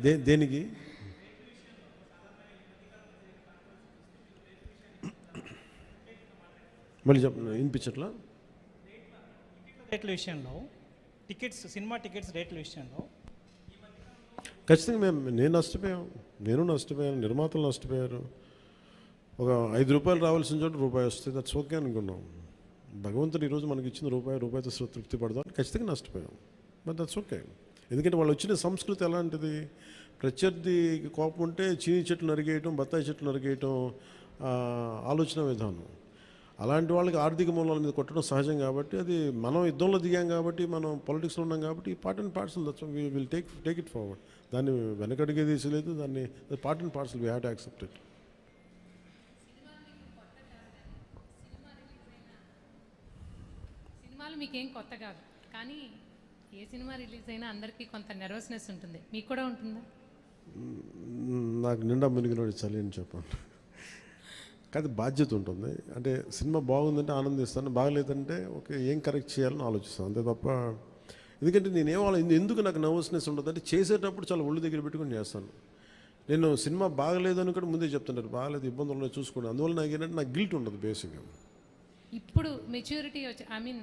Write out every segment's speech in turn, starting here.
They దేనికి? మళ్ళీ చెప్ప వినిపించట్లా? రేట్ల విషయంలో టికెట్స్ సినిమా టికెట్స్ రేట్ల విషయంలో. ఖచ్చితంగా మేము నేను నష్టపోయాం. నేను నష్టపోయాను నిర్మాతలు నష్టపోయారు. ఒక ఐదు రూపాయలు రావాల్సిన చోట రూపాయి వస్తే దట్స్ ఓకే అనుకున్నాం. భగవంతుడు ఈరోజు మనకి ఇచ్చిన రూపాయి రూపాయితో తృప్తి పడదాం. ఖచ్చితంగా నష్టపోయాం. బట్ దట్స్ ఓకే ఎందుకంటే వాళ్ళు వచ్చిన సంస్కృతి ఎలాంటిది? ప్రత్యర్థికి కోపం ఉంటే చీని చెట్లు నరిగేయటం బత్తాయి చెట్లు నరిగేయటం ఆలోచన విధానం. అలాంటి వాళ్ళకి ఆర్థిక మూలాల మీద కొట్టడం సహజం కాబట్టి అది మనం యుద్ధంలో దిగాం కాబట్టి మనం పొలిటిక్స్లో ఉన్నాం కాబట్టి part and parcel will take take it forward దాన్ని వెనకడిగే తీసలేదు దాన్ని part and parcel we have to accept it మీకేం కొత్త కాదు. కానీ ఏ సినిమా రిలీజ్ అయినా అందరికీ కొంత నెర్వస్నెస్ ఉంటుంది. మీకు కూడా ఉంటుందా? నాకు నిండా మునిగినోడు చలి అని చెప్పండి. కాదు బాధ్యత ఉంటుంది. అంటే సినిమా బాగుందంటే ఆనందిస్తాను బాగలేదంటే ఓకే ఏం కరెక్ట్ చేయాలని ఆలోచిస్తాను. అంతే తప్ప ఎందుకంటే నేను ఏం ఎందుకు నాకు నర్వస్నెస్ ఉండదు? అంటే చేసేటప్పుడు చాలా ఒళ్ళు దగ్గర పెట్టుకొని చేస్తాను. నేను సినిమా బాగలేదని కూడా ముందే చెప్తుంటారు. బాగలేదు ఇబ్బందులు ఉన్నాయి చూసుకోండి. అందువల్ల నాకు ఏంటంటే నాకు గిల్ట్ ఉండదు బేసిక్గా. ఇప్పుడు మెచ్యూరిటీ వచ్చి ఐ మీన్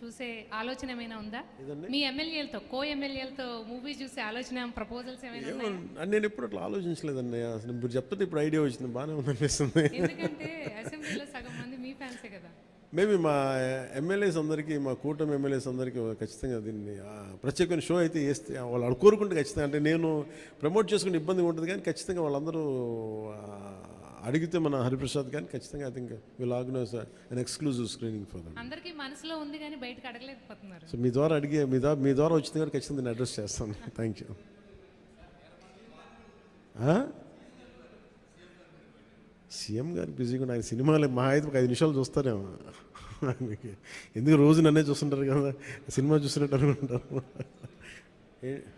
చూసే ఆలోచన ఏమైనా ఉందా? మీ ఎమ్మెల్యేలతో కో ఎమ్మెల్యేలతో మూవీ చూసే ఆలోచన ప్రపోజల్స్ ఏమైనా నేను ఎప్పుడు అట్లా ఆలోచించలేదండి. అసలు మీరు చెప్తుంటే ఇప్పుడు ఐడియా వచ్చింది బాగానే ఉంది అనిపిస్తుంది ఎందుకంటే అసెంబ్లీలో సగం మంది మీ ఫ్యాన్సే కదా. మేబీ మా ఎమ్మెల్యేస్ అందరికీ మా కూటమి ఎమ్మెల్యేస్ అందరికీ ఖచ్చితంగా దీన్ని ప్రత్యేకమైన షో అయితే వేస్తే వాళ్ళు కోరుకుంటే ఖచ్చితంగా. అంటే నేను ప్రమోట్ చేసుకునే ఇబ్బంది ఉంటుంది కానీ ఖచ్చితంగా వాళ్ళందరూ అడిగితే మన హరిప్రసాద్ కానీ ఖచ్చితంగా I think will organize an exclusive screening for అందరికీ మనసులో ఉంది కానీ బయటకు అడగలేకపోతున్నారు. సో మీ ద్వారా అడిగే మీ ద్వారా మీ ద్వారా వచ్చింది కూడా ఖచ్చితంగా నేను అడ్రస్ చేస్తాను. థ్యాంక్ యూ సీఎం గారు బిజీగా ఉన్నాయి సినిమాలు మా అయితే ఒక ఐదు నిమిషాలు చూస్తారేమో. ఎందుకు రోజు నన్నే చూస్తుంటారు కదా? సినిమా చూస్తున్నట్టు అనుకుంటారు.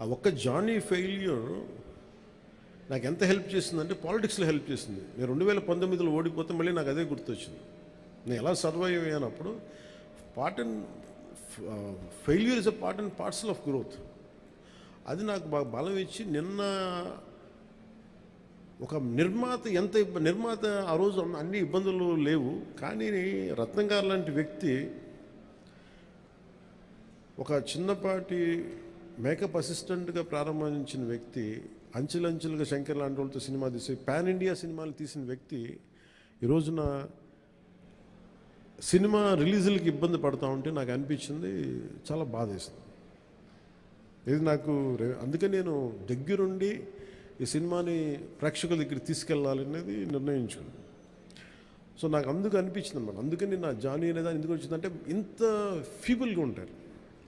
ఆ ఒక్క జానీ ఫెయిల్యూర్ నాకు ఎంత హెల్ప్ చేసిందంటే పాలిటిక్స్లో హెల్ప్ చేసింది. నేను రెండు వేల పంతొమ్మిదిలో ఓడిపోతే మళ్ళీ నాకు అదే గుర్తొచ్చింది. నేను ఎలా survive అయ్యానప్పుడు part and failure is a part and parcel of growth. అది నాకు బాగా బలం ఇచ్చి నిన్న ఒక నిర్మాత ఎంత నిర్మాత ఆ రోజు అన్ని- అన్ని ఇబ్బందులు లేవు. కానీ రత్నం గారు లాంటి వ్యక్తి ఒక చిన్నపాటి మేకప్ అసిస్టెంట్గా ప్రారంభించిన వ్యక్తి అంచెలంచెలుగా శంకర్ లాంటి వాళ్ళతో సినిమా తీసి పాన్ ఇండియా సినిమాలు తీసిన వ్యక్తి ఈ రోజున సినిమా రిలీజులకి ఇబ్బంది పడతా ఉంటే నాకు అనిపించింది చాలా బాధేస్తుంది ఇది నాకు అందుకే నేను దగ్గరుండి ఈ సినిమాని ప్రేక్షకుల దగ్గర తీసుకెళ్ళాలి అనేది నిర్ణయించుకున్నాను. సో నాకు అందుకు అనిపించింది అనమాట అందుకని నా జానీ అనేది ఎందుకు వచ్చిందంటే ఇంత ఫీబుల్గా ఉంటారు.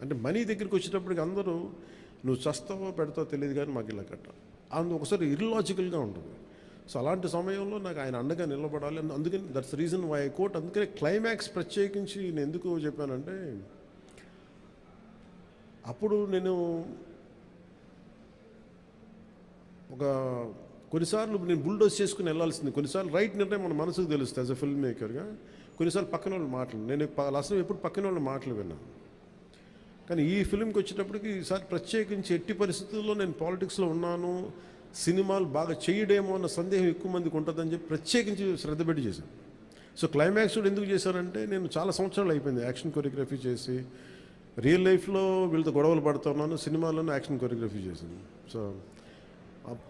అంటే మనీ దగ్గరికి వచ్చేటప్పటికి అందరూ నువ్వు చస్తావో పెడతావో తెలియదు కానీ మాకు ఇలా కట్ట. అందు ఒకసారి ఇర్లాజికల్గా ఉంటుంది. సో అలాంటి సమయంలో నాకు ఆయన అండగా నిలబడాలి అని అందుకని దట్స్ రీజన్ వై కోట్ అందుకనే క్లైమాక్స్ ప్రత్యేకించి నేను ఎందుకు చెప్పానంటే అప్పుడు నేను ఒక కొన్నిసార్లు నేను బుల్డోస్ చేసుకుని వెళ్ళాల్సింది. కొన్నిసార్లు రైట్ నిర్ణయం మన మనసుకు తెలుస్తుంది యాజ్ అ ఫిల్మ్ మేకర్గా కొన్నిసార్లు పక్కన వాళ్ళు మాటలు నేను లాస్ట్ ఎప్పుడు పక్కన వాళ్ళ మాటలు విన్నాను. కానీ ఈ ఫిల్మ్కి వచ్చేటప్పటికి ఈసారి ప్రత్యేకించి ఎట్టి పరిస్థితుల్లో నేను పాలిటిక్స్లో ఉన్నాను సినిమాలు బాగా చేయడేమో అన్న సందేహం ఎక్కువ మందికి ఉంటుందని చెప్పి ప్రత్యేకించి శ్రద్ధ పెట్టి చేశాను. సో క్లైమాక్స్ కూడా ఎందుకు చేశానంటే నేను చాలా సంవత్సరాలు అయిపోయింది యాక్షన్ కొరియోగ్రఫీ చేసి రియల్ లైఫ్లో వీళ్ళతో గొడవలు పడుతున్నాను సినిమాల్లోనే యాక్షన్ కొరియోగ్రఫీ చేశాను. సో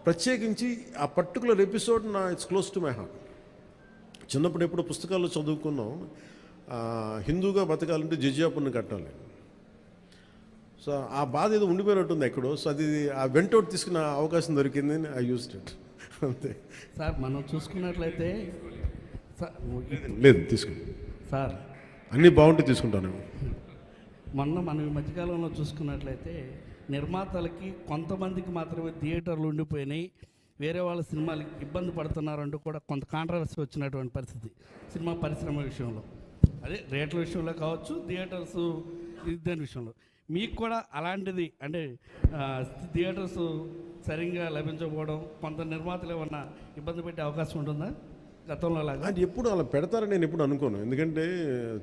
ప్రత్యేకించి ఆ పర్టికులర్ ఎపిసోడ్ నా it's close to my heart చిన్నప్పుడు ఎప్పుడో పుస్తకాల్లో చదువుకున్నాం హిందూగా బతకాలంటే జిజియాపుని కట్టాలి. సో ఆ బాధ ఏదో ఉండిపోయినట్టుంది ఎక్కడో. సో అది ఆ వెంటౌట్ తీసుకున్న అవకాశం దొరికింది ఐ యూస్ ఇట్ అంతే. సార్ మనం చూసుకున్నట్లయితే సార్ లేదు తీసుకుంటాను సార్. అన్నీ బాగుంటే తీసుకుంటాను. మొన్న మనం ఈ మధ్యకాలంలో చూసుకున్నట్లయితే నిర్మాతలకి కొంతమందికి మాత్రమే థియేటర్లు ఉండిపోయినాయి. వేరే వాళ్ళ సినిమాలకి ఇబ్బంది పడుతున్నారంటూ కూడా కొంత కాంట్రవర్సీ వచ్చినటువంటి పరిస్థితి సినిమా పరిశ్రమ విషయంలో. అదే రేట్ల విషయంలో కావచ్చు థియేటర్స్ దాని విషయంలో. మీకు కూడా అలాంటిది అంటే థియేటర్స్ సరిగ్గా లభించకపోవడం కొంత నిర్మాతలు ఏమన్నా ఇబ్బంది పెట్టే అవకాశం ఉంటుందా? గతంలో లాగా అది ఎప్పుడు అలా పెడతారని నేను ఎప్పుడు అనుకోను. ఎందుకంటే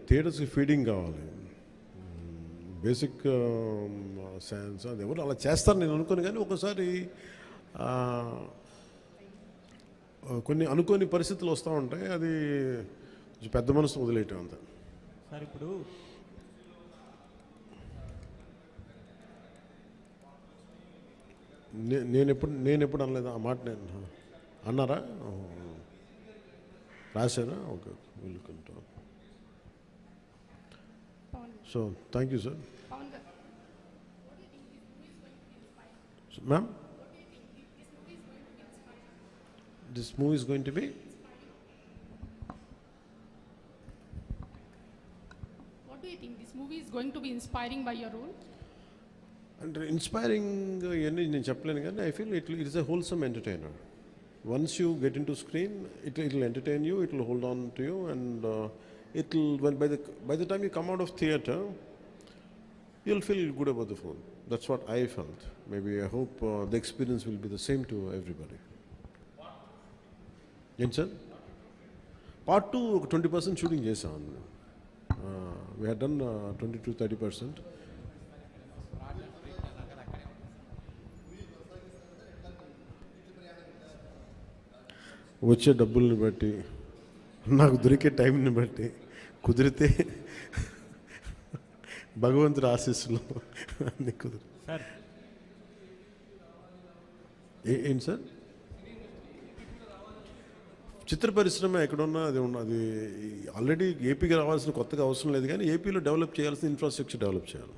థియేటర్స్కి ఫీడింగ్ కావాలి. బేసిక్ సైన్స్ అది ఎవరు అలా చేస్తారు నేను అనుకోను. కానీ ఒకసారి ఆ, కొన్ని అనుకోని పరిస్థితులు వస్తూ ఉంటాయి. అది కొంచెం పెద్ద మనసు వదిలేయటం అంత. సార్ ఇప్పుడు నేను ఎప్పుడు నేను ఎప్పుడు అనలేదు ఆ మాట నేను అన్నారా ఓహో. రాశారా okay వెల్కుంటా so thank you sir ma'am this movie is going to be What do you think? This movie is going to be inspiring by your role? అంటే ఇన్స్పైరింగ్ ఇవన్నీ నేను చెప్పలేను కానీ I feel it it is a wholesome entertainer once you get in to screen it it will entertain you it will hold on to you and it will by the by the time you come out of theatre you will feel good about the phone that's what I felt maybe I hope the experience will be the same to everybody ఏంటి sir part two ఒక twenty percent shooting చేసాం we had done twenty to thirty percent వచ్చే డబ్బుల్ని బట్టి నాకు దొరికే టైంని బట్టి కుదిరితే భగవంతుడి ఆశీస్సులు అన్ని కుదిరి. ఏంటి సార్? చిత్ర పరిశ్రమ ఎక్కడున్నా అది ఉన్న అది ఆల్రెడీ ఏపీకి రావాల్సిన కొత్తగా అవసరం లేదు కానీ ఏపీలో డెవలప్ చేయాల్సిన ఇన్ఫ్రాస్ట్రక్చర్ డెవలప్ చేయాలి.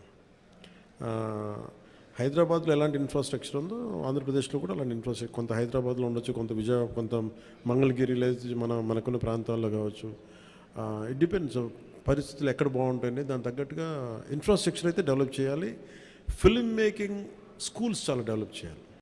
హైదరాబాద్లో ఎలాంటి ఇన్ఫ్రాస్ట్రక్చర్ ఉందో ఆంధ్రప్రదేశ్లో కూడా అలాంటి ఇన్ఫ్రాస్ట్రక్చర్ కొంత హైదరాబాద్లో ఉండొచ్చు కొంత విజయ కొంత మంగళగిరి లేదా మన మనకున్న ప్రాంతాల్లో కావచ్చు. ఇట్ డిపెండ్స్ పరిస్థితులు ఎక్కడ బాగుంటాయని దానికి తగ్గట్టుగా ఇన్ఫ్రాస్ట్రక్చర్ అయితే డెవలప్ చేయాలి. ఫిల్మ్ మేకింగ్ స్కూల్స్ చాలా డెవలప్ చేయాలి.